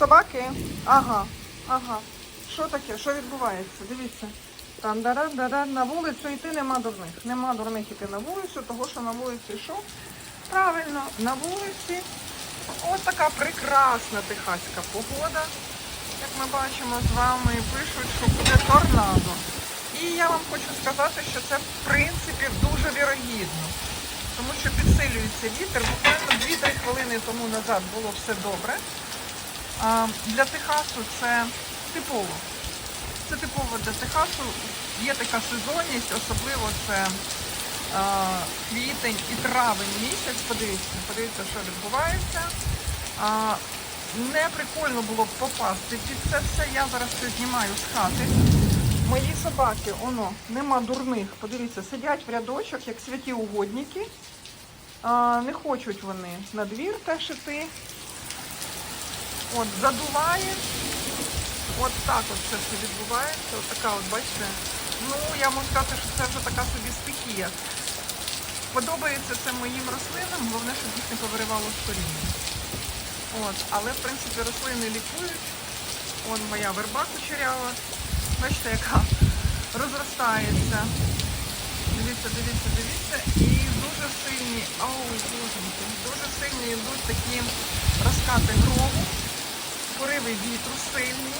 Собаки? Ага, ага. Що таке? Що відбувається? Дивіться. Там даран на вулицю йти нема дурних. Нема дурних йти на вулицю, того що на вулиці що? Правильно, на вулиці ось така прекрасна техаська погода. Як ми бачимо з вами, пишуть, що буде торнадо. І я вам хочу сказати, що це в принципі дуже вірогідно, тому що підсилюється вітер. Буквально 2-3 хвилини тому назад було все добре. Для Техасу це типово. Це типово для Техасу. Є така сезонність, особливо це квітень і травень місяць. Подивіться, подивіться, що відбувається. Не прикольно було б попасти під це все. Я зараз це знімаю з хати. Мої собаки, оно, нема дурних. Подивіться, сидять в рядочок, як святі угодники. Не хочуть вони на двір теж іти. От, задуває. От так от це все відбувається. От така от, бачите. Ну, я можу сказати, що це вже така собі стихія. Подобається це моїм рослинам, головне, щоб їх не повиривало з коріння. От, але, в принципі, рослини лікують. Вон моя верба кучерява. Бачите, яка розростається. Дивіться, дивіться, дивіться. І дуже сильні, ой, боженьки, дуже сильні йдуть такі розкати грому, пориви вітру сильні.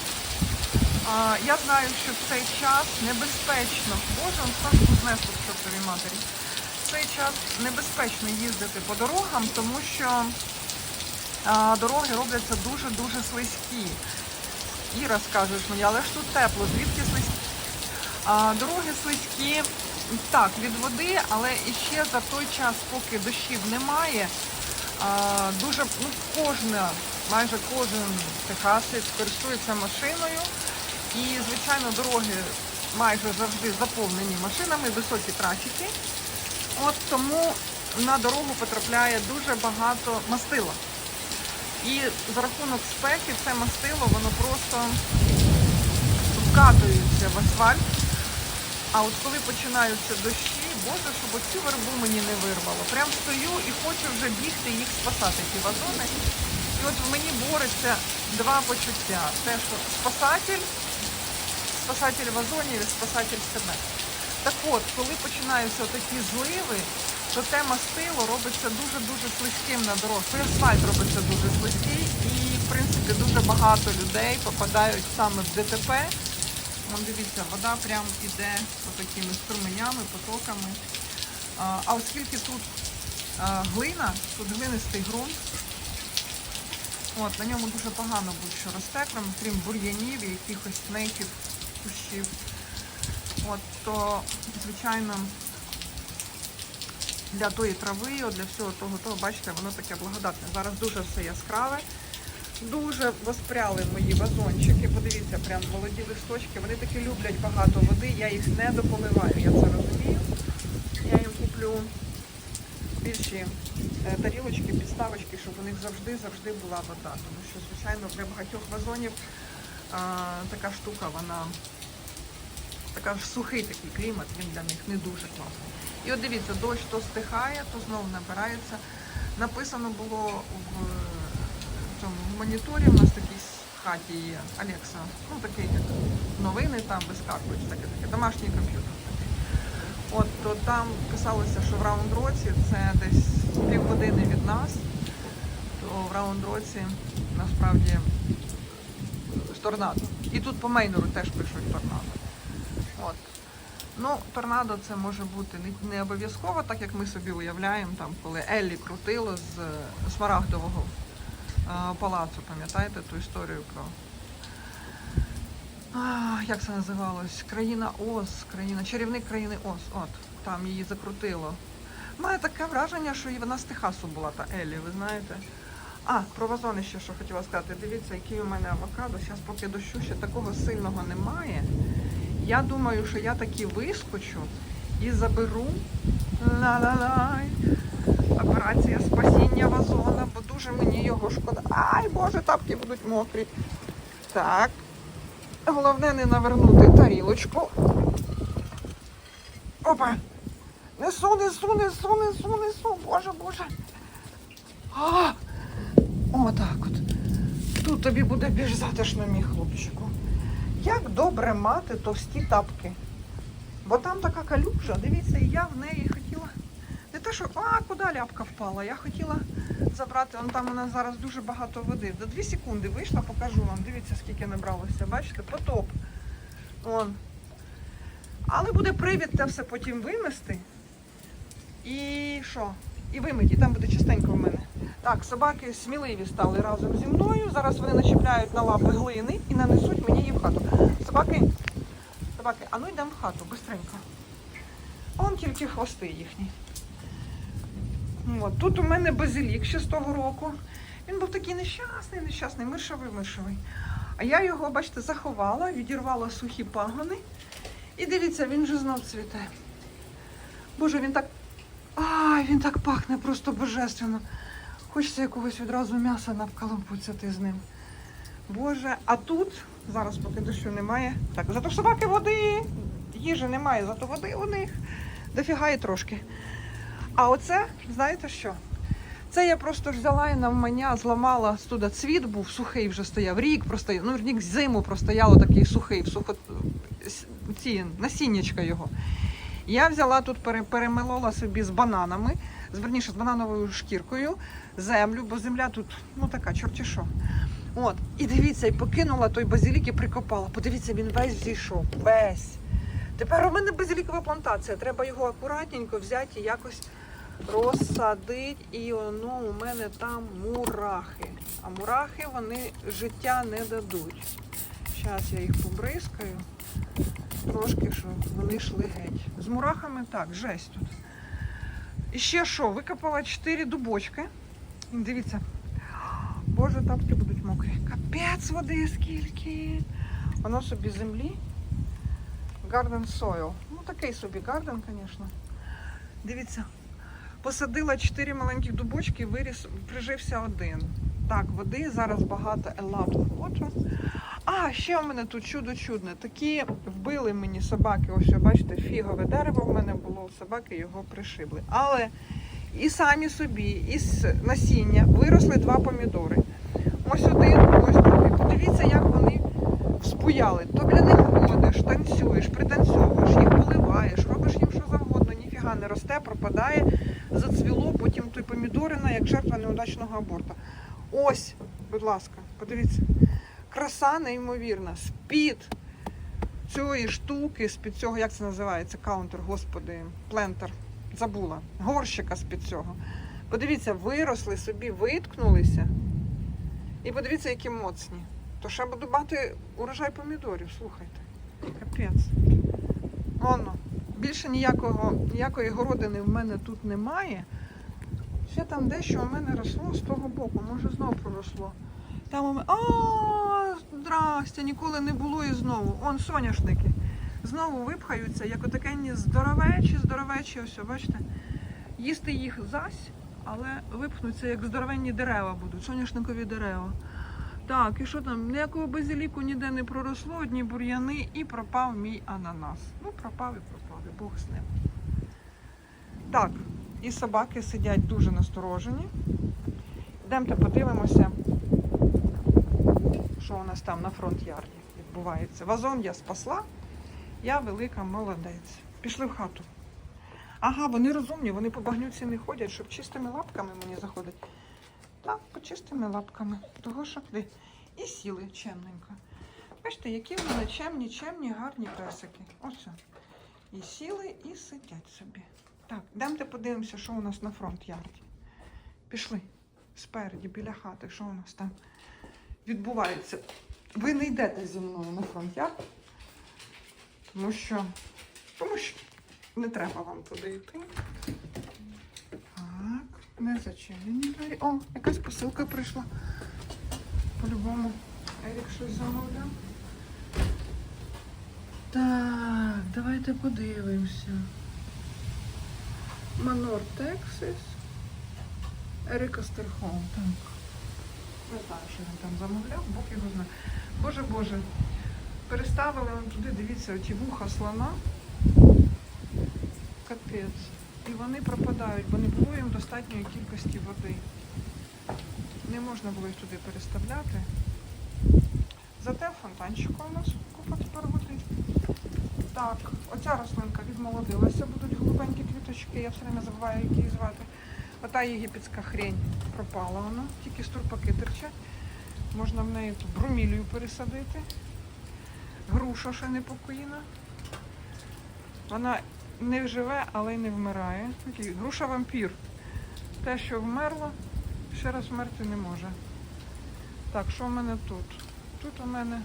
А, я знаю, що в цей час небезпечно, боже, он сам знесло в чортовій матері. В цей час небезпечно їздити по дорогам, тому що а, дороги робляться дуже-дуже слизькі. Іра скажеш мені, але ж тут тепло, звідки слизькі? А, дороги слизькі, так, від води, але іще за той час, поки дощів немає, дуже ну, кожна, майже кожен техасець користується машиною. І, звичайно, дороги майже завжди заповнені машинами, високі трафіки. От тому на дорогу потрапляє дуже багато мастила. І за рахунок спеки це мастило, воно просто вкатується в асфальт. А от коли починаються дощі, боже, щоб оцю вербу мені не вирвало. Прям стою і хочу вже бігти їх спасати, ті вазони. І от в мені бореться два почуття. Те, що спасатель, спасатель вазонів і спасатель себе. Так от, коли починаються такі зливи, то те мастило робиться дуже-дуже слизьким на дорогах. І асфальт робиться дуже слизький і, в принципі, дуже багато людей попадають саме в ДТП. Вон дивіться, вода прям іде по такими струменями, потоками. А оскільки тут глина, тут глинистий ґрунт, от, на ньому дуже погано будь-що росте, крім, бур'янів і якихось снейків, кущів. От, то, звичайно, для тої трави, для всього того, того, бачите, воно таке благодатне. Зараз дуже все яскраве. Дуже воспряли мої вазончики. Подивіться, прям молоді листочки. Вони таки люблять багато води. Я їх не дополиваю, я це розумію. Я їм куплю більші е, тарілочки, підставочки, щоб у них завжди-завжди була вода. Тому що, звичайно, для багатьох вазонів а, така штука, вона така ж сухий такий клімат, він для них не дуже класний. І от дивіться, дощ то стихає, то знову набирається. Написано було в цьому в моніторі, у нас такий в хаті є Алекса, ну такий як новини там вискакують, таке таке, домашній комп'ютер. От то там писалося, що в раунд-році це десь півгодини від нас, в раунд-році насправді торнадо. І тут по Мейнору теж пишуть торнадо. От. Ну, торнадо це може бути не, не обов'язково, так як ми собі уявляємо, там, коли Еллі крутило з Смарагдового е, палацу, пам'ятаєте ту історію про. А, як це називалось? Країна Оз, країна, чарівник країни Оз. От, там її закрутило. Має таке враження, що і вона з Техасу була, та Еллі, ви знаєте. А, про вазони ще що хотіла сказати. Дивіться, який у мене авокадо. Зараз поки дощу ще такого сильного немає. Я думаю, що я таки вискочу і заберу ла-ла-лай. Операція спасіння вазона, бо дуже мені його шкода. Ай, боже, тапки будуть мокрі. Так. Головне не навернути тарілочку. Опа! Несу, несу, несу, несу, несу, боже, боже. А! О, так от. тут тобі буде більш затишно, мій хлопчику. Як добре мати товсті тапки. Бо там така калюжа, дивіться, і я в неї хотіла. Не те, що а, куди ляпка впала. Я хотіла забрати, вон там у нас зараз дуже багато води. До 2 секунди вийшла, покажу вам. Дивіться, скільки набралося. Бачите, потоп. Вон. Але буде привід те все потім вимести. І що? І вимити, і там буде чистенько в мене. Так, собаки сміливі стали разом зі мною. Зараз вони начіпляють на лапи глини і нанесуть мені її в хату. Собаки, собаки, а ну йдемо в хату, бистренько. Он тільки хвости їхні. От. Тут у мене базилік ще з того року. Він був такий нещасний, нещасний, мишовий, мишовий. А я його, бачите, заховала, відірвала сухі пагони. І дивіться, він вже знов цвіте. Боже, він так. Ай, він так пахне просто божественно. Хочеться якогось відразу м'яса навколопуцяти з ним. Боже, а тут, зараз поки дощу немає. Так, зато собаки води, їжі немає, зато води у них дофіга і трошки. А оце, знаєте що? Це я просто взяла і навмання, зламала туди цвіт був, сухий вже стояв. Рік простояв, ну рік зиму простояло такий сухий, сухо... ці насіннячка його. Я взяла тут, пере- перемелола собі з бананами, верніше з банановою шкіркою, землю, бо земля тут ну така, чорті що. От, і дивіться, і покинула той базилік і прикопала. Подивіться, він весь зійшов. Весь. Тепер у мене базилікова плантація. Треба його акуратненько взяти і якось розсадити. І воно у мене там мурахи. А мурахи вони життя не дадуть. Зараз я їх побризкаю. Трошки, щоб вони йшли геть. З мурахами так, жесть тут. Ще що? Викопала 4 дубочки. Дивіться. Боже, тапки будуть мокрі. Капець води скільки. Воно собі землі. Garden soil. Ну такий собі гарден, звісно. Дивіться. Посадила 4 маленьких дубочки, виріс, прижився один. Так, води зараз багато, water. А, ще в мене тут чудо чудне. Такі вбили мені собаки. Ось, бачите, фігове дерево в мене було, собаки його пришибли. Але і самі собі, із насіння виросли два помідори. Ось один, ось другий. Подивіться, як вони вспуяли. То біля них ходиш, танцюєш, пританцьовуєш, їх поливаєш, робиш їм що завгодно, ніфіга не росте, пропадає, зацвіло, потім той помідорина, як жертва неудачного аборту. Ось, будь ласка, подивіться. Краса неймовірна. З-під цієї штуки, з-під цього, як це називається, каунтер, господи, плентер. Забула. Горщика з-під цього. Подивіться, виросли собі, виткнулися. І подивіться, які моцні. То ще буду мати урожай помідорів, слухайте. Капець. Воно. Більше ніякого, ніякої городини в мене тут немає. Ще там дещо у мене росло з того боку, може знов проросло. Там у мене. Здрастя, ніколи не було і знову. Он соняшники. Знову випхаються, як отакенні здоровечі, здоровечі, ось, бачите. Їсти їх зась, але випхнуться, як здоровенні дерева будуть, соняшникові дерева. Так, і що там? Ніякого базиліку ніде не проросло, одні бур'яни і пропав мій ананас. Ну, пропав і пропав, і Бог з ним. Так, і собаки сидять дуже насторожені. Йдемте подивимося, що у нас там на фронт-ярді відбувається. Вазон я спасла, я велика молодець. Пішли в хату. Ага, вони розумні, вони по багнюці не ходять, щоб чистими лапками мені заходить. Так, по чистими лапками. Того, що де. І сіли чемненько. Бачите, які в мене чемні, чемні, гарні песики. Ось. І сіли, і сидять собі. Так, йдемте подивимося, що у нас на фронт-ярді. Пішли спереді, біля хати, що у нас там відбувається. Ви не йдете зі мною на фронт-ярд, тому що, тому що не треба вам туди йти. Так, не зачинені двері. О, якась посилка прийшла. По-любому. Ерік щось замовляв. Так, давайте подивимося. Манор Тексас. Ерика Стерхом. Так. Не знаю, що він там замовляв, Бог його знає. Боже Боже. Переставили он туди, дивіться, оті вуха слона. Капець. І вони пропадають, бо не було їм достатньої кількості води. Не можна було їх туди переставляти. Зате фонтанчика у нас купа тепер води. Так, оця рослинка відмолодилася, будуть голубенькі квіточки, я все время забуваю, як її звати. Ота єгипетська хрень пропала вона, тільки стурпаки терчать. Можна в неї ту брумілію пересадити. Груша ще не покоїна. Вона не живе, але й не вмирає. Груша вампір. Те, що вмерло, ще раз вмерти не може. Так, що в мене тут? Тут у мене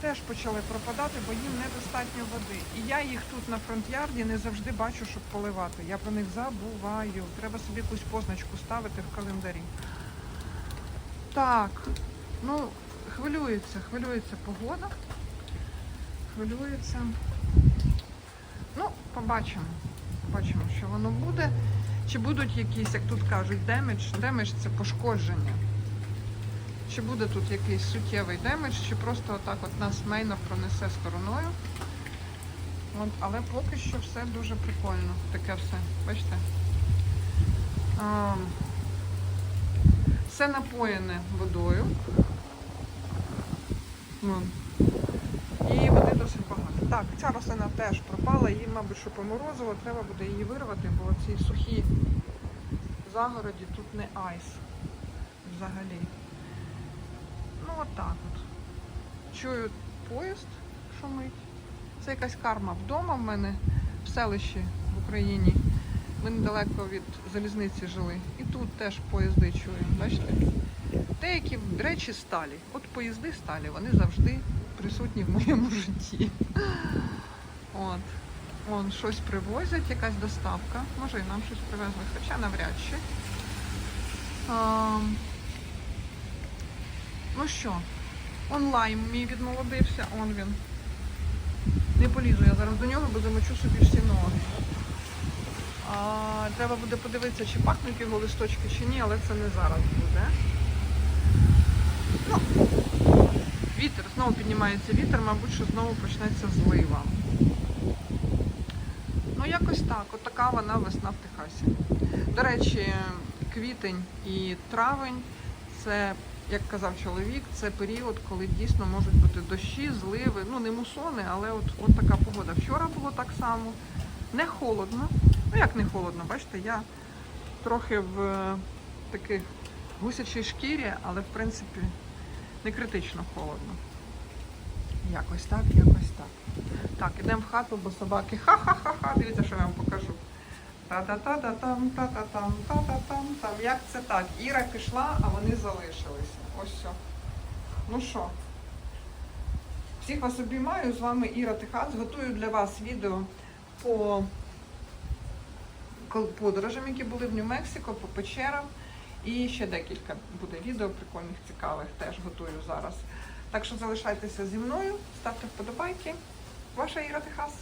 теж почали пропадати, бо їм недостатньо води. І я їх тут на фронт-ярді не завжди бачу, щоб поливати. Я про них забуваю. Треба собі якусь позначку ставити в календарі. Так, ну, хвилюється, хвилюється погода. Хвилюється. Ну, побачимо. Побачимо, що воно буде. Чи будуть якісь, як тут кажуть, демедж. Демедж це пошкодження. Чи буде тут якийсь суттєвий демедж, чи просто отак от нас мейно пронесе стороною. От, але поки що все дуже прикольно. Таке все. Бачите? А, все напоєне водою. Вон. І води досить багато. Так, ця рослина теж пропала, її, мабуть, що поморозило, треба буде її вирвати, бо ці сухі загороді тут не айс взагалі. Ну отак от. Чую поїзд шумить. Це якась карма вдома в мене в селищі в Україні. Ми недалеко від залізниці жили. І тут теж поїзди чую. Бачите? Деякі речі сталі. От поїзди сталі, вони завжди присутні в моєму житті. От. Вон щось привозять, якась доставка. Може і нам щось привезли, хоча навряд чи. Ну що, онлайн мій відмолодився, он він. Не полізу я зараз до нього, бо замочу собі всі ноги. А, треба буде подивитися, чи пахнуть його листочки, чи ні, але це не зараз буде. Ну, вітер, знову піднімається вітер, мабуть, що знову почнеться злива. Ну, якось так, от така вона весна в Техасі. До речі, квітень і травень це, як казав чоловік, це період, коли дійсно можуть бути дощі, зливи, ну не мусони, але от, от така погода. Вчора було так само. Не холодно. Ну як не холодно, бачите, я трохи в е, таких гусячій шкірі, але в принципі не критично холодно. Якось так, якось так. Так, ідемо в хату, бо собаки ха-ха-ха-ха. Дивіться, що я вам покажу. Та-та-та-та-там, та-та-там, та-та-там, там. Як це так? Іра пішла, а вони залишилися. Ось все. Ну що? Всіх вас обіймаю. З вами Іра Техас. Готую для вас відео по подорожам, які були в Нью-Мексико, по печерам. І ще декілька буде відео прикольних, цікавих, теж готую зараз. Так що залишайтеся зі мною, ставте вподобайки. Ваша Іра Техас.